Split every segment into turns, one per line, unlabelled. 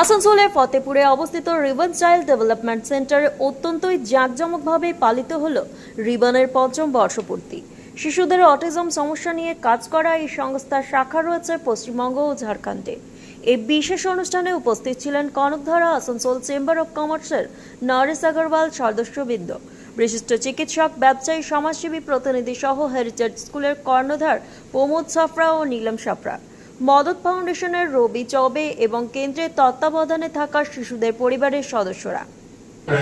আসানসোলের ফতেপুরে অবস্থিত ribbon child development সেন্টারে অত্যন্তই জাঁকজমকভাবে পালিত হল রিবনের পঞ্চম বর্ষপূর্তি। শিশুদের অটিজম সমস্যা নিয়ে কাজ করা এই সংস্থার শাখা রয়েছে পশ্চিমবঙ্গ ও ঝাড়খণ্ডে। এই বিশেষ অনুষ্ঠানে উপস্থিত ছিলেন কনকধারা আসানসোল চেম্বার অব কমার্সের নরেশ আগরওয়াল সদস্যবৃন্দ বিশিষ্ট চিকিৎসক, ব্যবসায়ী, সমাজসেবী প্রতিনিধি সহ হেরিটেজ স্কুলের কর্ণধার প্রমোদ সাফরা ও নীলম সাফরা মদত ফাউন্ডেশনের রবি চবে এবং কেন্দ্রের তত্ত্বাবধানে থাকা শিশুদের পরিবারের সদস্যরা।
Uh,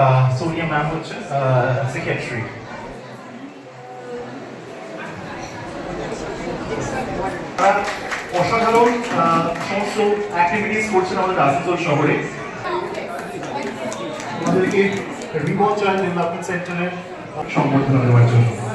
uh, অসাধারণ সমস্ত আমাদের আসানসোল শহরে। সম্বর্ধনা দেওয়ার জন্য।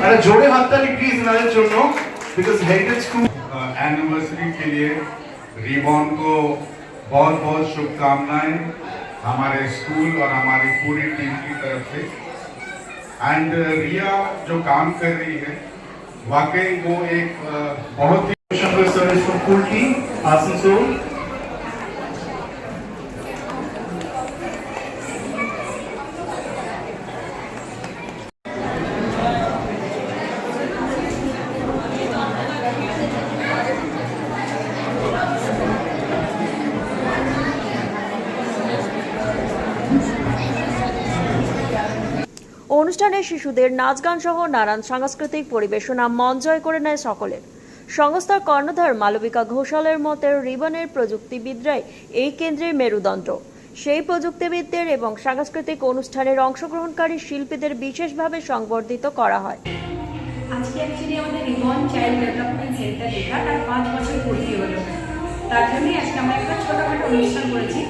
একটা জোরে হাততালি প্লিজ এনাদের জন্য বিকজ হেরিটেজ স্কুল
एनिवर्सरी के लिए रिबॉन को बहुत बहुत शुभकामनाएं हमारे स्कूल और हमारी पूरी टीम की तरफ से एंड रिया जो काम कर रही है वाकई वो एक अ, बहुत ही
শঙ্কর সার্ভিস ফ্রম কুলটি আসানসোল
অনুষ্ঠানে শিশুদের নাচ গান সহ নানান সাংস্কৃতিক পরিবেশনা মন জয় করে নেয় সকলের। সংস্থার কর্ণধার মালবিকা ঘোষালের মতে রিবনের প্রযুক্তিবিদরাই এই কেন্দ্রের মেরুদণ্ড। সেই প্রযুক্তিবিদদের এবং সাংস্কৃতিক অনুষ্ঠানের অংশগ্রহণকারী শিল্পীদের বিশেষভাবে সংবর্ধিত করা হয়।
আজকে অ্যাকচুয়ালি আমাদের রিবন চাইল্ড ডেভেলপমেন্ট সেন্টার লেখা তার পাঁচ বছর পূর্তি হলো। তার জন্যই আজকে আমরা একটা ছোটোখাটো অনুষ্ঠান করেছি।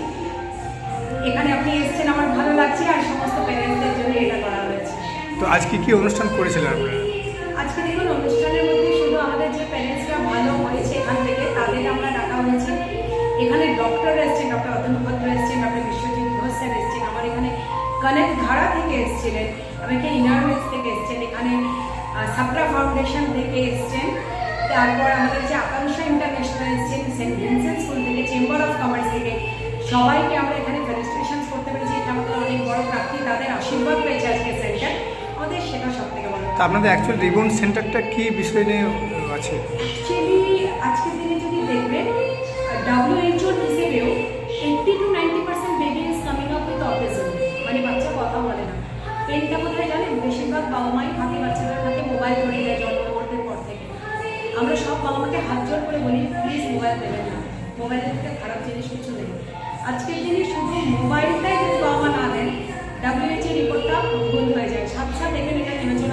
এখানে আপনি এসেছেন, আমার ভালো লাগছে আর সমস্ত প্যারেন্টসদের জন্য এটা করা
তো আজকে কি অনুষ্ঠান করেছিলেন আপনারা?
আজকে দেখুন, অনুষ্ঠানের মধ্যে শুধু আমাদের যে প্যারেন্টসরা ভালো হয়েছে এখান থেকে তাদের আমরা ডাকা হয়েছে। এখানে ডক্টর এসছেন ডক্টর অতনু ভদ্র এসছেন ডক্টর বিশ্বজিৎ ঘোষ স্যার এসছেন, আমার এখানে কানেক্ট ধারা থেকে এসেছিলেন, আমাকে ইনারমেন্স থেকে এসছেন, এখানে সাপরা ফাউন্ডেশন থেকে এসছেন। তারপর আমাদের যে আকাঙ্ক্ষা ইন্টারন্যাশনাল এসছেন সেন্ট ভিনসেন্ট স্কুল থেকে চেম্বার অফ কমার্স থেকে। সবাইকে আমরা
তা আপনাদের অ্যাকচুয়াল রিবন সেন্টারটা কি বিষয় নিয়ে আছে?
আজকের দিনে যদি হিসেবেও টু পার্সেন্ট মানে বাচ্চা কথা বলে না। বেশিরভাগ বাবা মাই বাচ্চাদের মোবাইল জন্মগ্রহণের পর থেকে। আমরা সব বাবা মাকে হাত করে বলি প্লিজ মোবাইল দেবেন না। মোবাইলের থেকে খারাপ জিনিস কিছু নেই। আজকের দিনে শুধু মোবাইলটাই